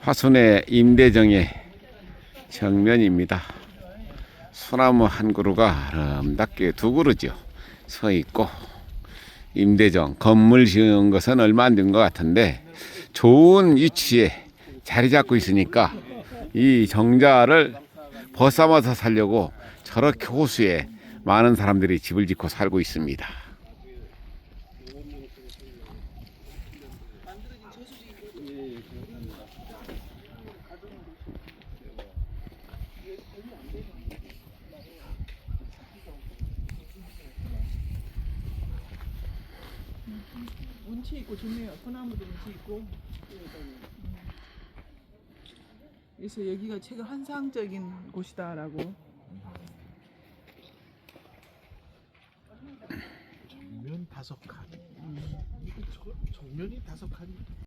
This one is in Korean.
화순의 임대정의 정면입니다. 소나무 한 그루가 아름답게 두 그루죠. 서 있고 임대정 건물 지은 것은 얼마 안 된 것 같은데 좋은 위치에 자리 잡고 있으니까 이 정자를 벗삼아서 살려고 저렇게 호수에 많은 사람들이 집을 짓고 살고 있습니다. 운치 있고 좋네요. 소나무도 운치 있고. 음. 그래서 여기가 최근 환상적인 곳이다라고. 정면 다섯 칸. 정면이 다섯 칸이